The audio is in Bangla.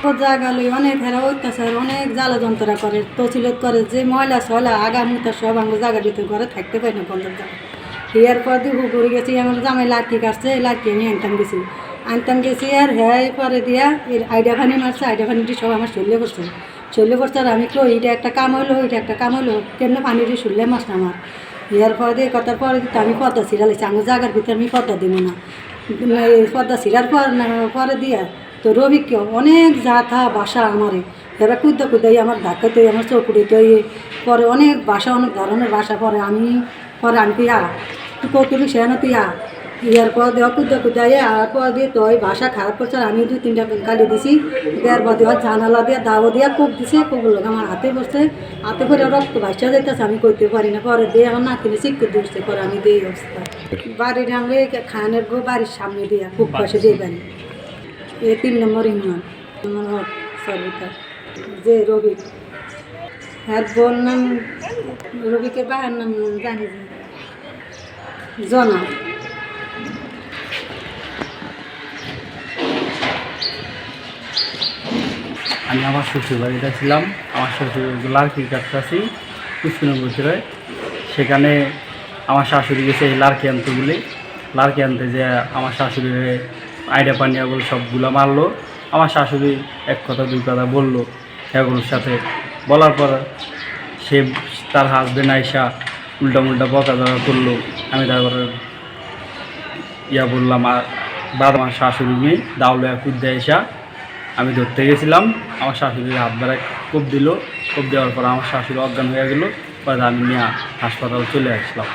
জায়গা লই অনেক হেরা অত্যাচার, অনেক জ্বালা যন্ত্রণা করে তচিলত করে, যে ময়লা সয়লা, আগা মুতা সব আমার জায়গা দিতে ঘরে থাকতে পারি না বন্ধের জায়গা হিয়ার পর দিয়ে ঘুরে গেছি, আমার জামাই লাঠি কাটছে, লাঠি আমি আনতাম গেছি। আনতাম গেছি আর হ্যাঁ পরে দিয়া, এর আইডিয়া ফানি মারছে আইডিয়া ফানিটি সব আমার শরীরে পড়ছে। শরীরে পড়ছে আর আমি কই, এটা একটা কাম হলো, এটা একটা কাম হলো, কেমনে পানিটি শরীরে মাছ আমার? ইয়ার পরে দিয়ে কথার পরে দিতে আমি পদ্মা ছিড়ালেছি আমার জায়গার ভিতরে আমি পদ্মা দিব না। পদ্মা ছিড়ার পর পরে দিয়া তো রবিকে অনেক জাথা বাসা আমারে। এবার কুদ্দা কুদ্দাই আমার ধাক্কাতে আমার চৌকুড়িতে পরে অনেক বাসা অনেক ধরনের বাসা পরে আমি পরে আমি তুই আ তুই কৌতুক সে না তুই আ? ইয়ার পর দেওয়া কুদ্দা কুদ্দাই আর পর দিয়ে তো ওই বাসা খারাপ করছে আমি দুই তিনটা গালি দিছি। দেওয়ার পর দেওয়া জানালা দিয়ে দাও দিয়া কোপ দিছে কোপ লোক আমার হাতে বসছে। হাতে করে রক্ত ভাসা যাইতেছে আমি করতে পারি না। পরে দিয়ে আমার নাতিনে চিক্কু দিচ্ছে পরে আমি দিই অবস্থা। বাড়ির আমি খানের গো বাড়ির সামনে দিয়া খুব পাশে দিয়ে বাড়ি। এ তিন নম্বর ইউনিয়ন আমার হক সর্বিতা যে রবি হ্যাঁ বোন নাম রবিকে বাবার নাম জানি জনা। আমি আমার শ্বশুর বাড়িতে ছিলাম। আমার শ্বশুর লার্কি কাছাকাছি কুসকুনের ভিতরে সেখানে আমার শাশুড়ি গেছে লার্কি আনতে বলে। লার্কি আনতে যে আমার শাশুড়ি আইডা পানিয়া বলে সবগুলো মারলো। আমার শাশুড়ি এক কথা, দুই কথা বলল। সেগুলোর সাথে বলার পর সে তার হাজবেন্ড আইসা উল্টা মুল্টা বকা ধরা করল। আমি তারপরে ইয়া বললাম, আর বাদ, আমার শাশুড়ি মেয়ে দাউলিয়া কুদ্দা এসা আমি ধরতে গেছিলাম। আমার শাশুড়ির হাত বেড়ায় কোপ দিল। কোপ দেওয়ার পর আমার শাশুড়ি অজ্ঞান হয়ে গেলো। পরে আমি নিয়ে হাসপাতালে চলে আসলাম।